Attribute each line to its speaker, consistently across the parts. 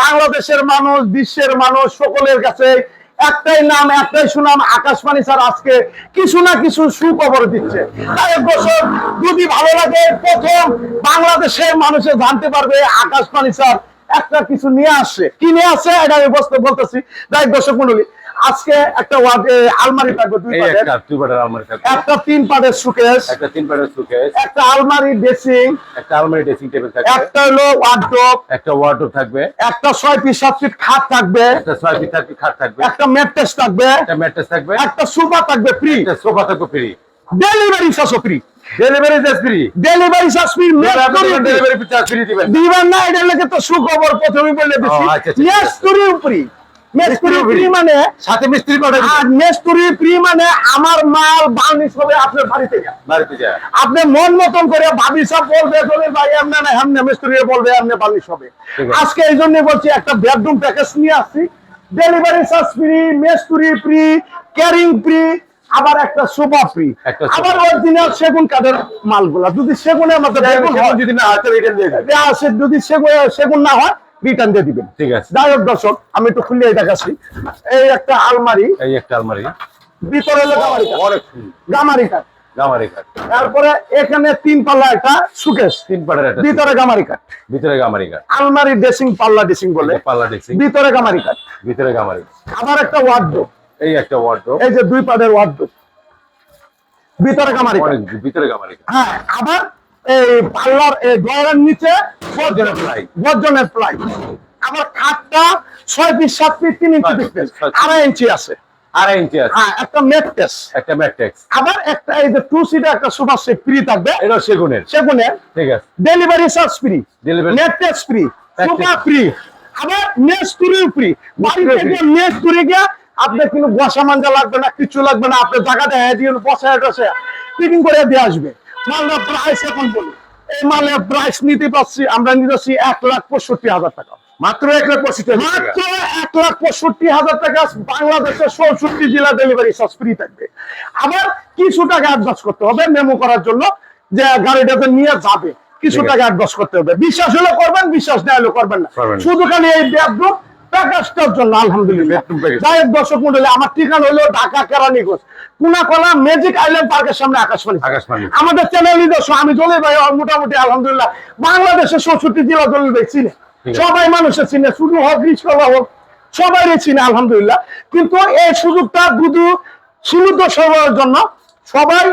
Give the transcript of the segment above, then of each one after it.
Speaker 1: বাংলাদেশের কাছে না কিছু সুখবর দিচ্ছে। দর্শক, যদি ভালো লাগে, প্রথম বাংলাদেশের মানুষে জানতে পারবে, আকাশবাণী স্যার একটা কিছু নিয়ে আসছে। কি নিয়ে আসছে? এটা আমি বলতেছি। তাই দর্শক মন্ডলী আজকে একটা আলমারি থাকবে দুই
Speaker 2: একটা দুই পাটের আলমারি থাকবে।
Speaker 1: একটা তিন পাটের সুকেশ
Speaker 2: একটা তিন পাটের সুকেস
Speaker 1: একটা আলমারি ড্রেসিং
Speaker 2: একটা আলমারি ড্রেসিং টেবিল থাকবে।
Speaker 1: একটা হলো ওয়ার্ড্রোব
Speaker 2: একটা ওয়ার্ডরোব থাকবে।
Speaker 1: একটা ছয় পিস সাত ফিট খাট থাকবে।
Speaker 2: একটা ছয় ফিট থাকবে খাট থাকবে।
Speaker 1: একটা ম্যাট্রেস থাকবে।
Speaker 2: একটা ম্যাট্রেস থাকবে।
Speaker 1: একটা সোফা থাকবে ফ্রি
Speaker 2: একটা সোফা থাকবে free
Speaker 1: delivery charge free
Speaker 2: delivery charge free
Speaker 1: delivery charge free
Speaker 2: delivery charge free দিবেন।
Speaker 1: দিবেন না এটা লেগে তো সুখবর প্রথমে বলে দিচ্ছি
Speaker 2: ও, আচ্ছা, ঠিক
Speaker 1: ফ্রি মেস্তুরি
Speaker 2: মেস্তুরি
Speaker 1: ফ্রি মানে?
Speaker 2: সাথে মিস্ত্রি পাঠাবে
Speaker 1: আর মেস্তুরি ফ্রি মানে আমার মাল বার্নিশ হবে আপনার বাড়ি থেকে
Speaker 2: বাড়িতে যায়
Speaker 1: আপনি মন মতন করে ভাবি সব বলবে তোদের ভাই এমনি না এমনি মিস্ত্রি বলবে এমনি বালিশ হবে। আজকে এই জন্য বলছি একটা বেডরুম প্যাকেজ নিয়ে আসছি। ডেলিভারি চার্জ ফ্রি মেস্তুরি ফ্রি ক্যারিং ফ্রি আবার একটা সোফা ফ্রি আবার অরিজিনাল সেগুন কাঠের মালগুলা। যদি মধ্যে
Speaker 2: যদি না
Speaker 1: আছে, যদি সেগুন সেগুন না হয় রিটার্ন দিয়ে দিবেন।
Speaker 2: ঠিক আছে।
Speaker 1: যাই হোক দর্শক আমি একটু খুলে দেখাচ্ছি। এই একটা আলমারি।
Speaker 2: এই একটা আলমারি।
Speaker 1: ভিতরে হলো গামারি কাঠ
Speaker 2: অনেক
Speaker 1: গামারি কাঠ
Speaker 2: গামারি কাঠ
Speaker 1: তারপরে এখানে তিন পাল্লা একটা সুকেশ
Speaker 2: তিন পাটের একটা
Speaker 1: ভিতরে গামারি কাঠ
Speaker 2: ভিতরে গামারি কাঠ
Speaker 1: আলমারি ড্রেসিং পাল্লা ড্রেসিং বলে।
Speaker 2: পাল্লা ড্রেসিং
Speaker 1: ভিতরে গামারি কাঠ
Speaker 2: ভিতরে গামারি
Speaker 1: আবার একটা ওয়ার্ড্রোব
Speaker 2: এই একটা ওয়ার্ডরোব
Speaker 1: এই যে দুই ওয়ার্ড্রোব ভিতরে গামারি কাঠ
Speaker 2: অনেক ভিতরে গামারি কাঠ
Speaker 1: হ্যাঁ আবার এই পাল্লার এই নিচে
Speaker 2: গর্জনের প্লাই
Speaker 1: গর্জনের প্লাই আবার খাটটা ছয় পিস সাত পিস তিন ইঞ্চি। আড়াই ইঞ্চি আছে।
Speaker 2: আড়াই ইঞ্চি আছে।
Speaker 1: হ্যাঁ একটা মেট্রেস
Speaker 2: একটা ম্যাট্রিক্স
Speaker 1: আবার একটা এই যে টু সিটে একটা সুপার সেট ফ্রি থাকবে।
Speaker 2: এটা সেগুনের।
Speaker 1: সেগুনের।
Speaker 2: ঠিক আছে।
Speaker 1: Delivery charge free free sofa free আবার নেস্তুরি ফ্রি বাড়ি থেকে নেস্তুরি গিয়ে আপনার কোনো বসা মাঞ্জা লাগবে না কিছু লাগবে না আপনার দিয়ে বসায় টসে ফিটিং করে দিয়ে আসবে। প্রাইস এখন বলি। এই মালের প্রাইস নিতে পারছি আমরা নিতেছি এক লাখ পঁয়ষট্টি হাজার টাকা।
Speaker 2: মাত্র এক লাখ পঁচিশ
Speaker 1: মাত্র এক লাখ পঁয়ষট্টি হাজার টাকা বাংলাদেশের চৌষট্টি জেলা ডেলিভারি চার্জ ফ্রি থাকবে। আবার কিছু টাকা অ্যাডভান্স করতে হবে মেমো করার জন্য যে গাড়িটাতে নিয়ে যাবে। কিছু টাকা অ্যাডভান্স করতে হবে। বিশ্বাস হলে করবেন বিশ্বাস না হলে করবেন না। শুধু খালি এই বেডরুম প্যাকেজটার জন্য আলহামদুলিল্লাহ। যাই হোক দর্শক মন্ডলী আমার ঠিকানা হলো ঢাকা কেরানীগঞ্জ কুনাকলা ম্যাজিক আইল্যান্ড পার্কের সামনে আকাশবাণী।
Speaker 2: আকাশবাণী।
Speaker 1: আমাদের আমি জলি ভাই মোটামুটি আলহামদুলিল্লাহ বাংলাদেশের জেলা জলি ভাই চিনে। সবাই মানুষের চিনে শুধু হোক রিচকলা হোক সবাই চিনে আলহামদুলিল্লাহ। কিন্তু এই সুযোগটা শুধু সীমিত সময়ের জন্য সবাই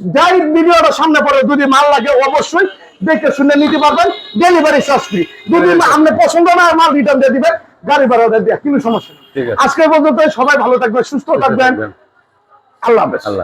Speaker 1: যাই ভিডিওটা সামনে পড়ে যদি মাল লাগে অবশ্যই দেখে শুনে নিতে পারবেন। ডেলিভারি চার্জ ফ্রি যদি আপনার পছন্দ না মাল রিটার্ন দিয়ে দিবেন। গাড়ি ভাড়া দিয়ে কিন্তু সমস্যা নেই।
Speaker 2: ঠিক আছে।
Speaker 1: আজকে পর্যন্ত সবাই ভালো থাকবেন সুস্থ থাকবেন। আল্লাহ হাফেজ।
Speaker 2: আল্লাহ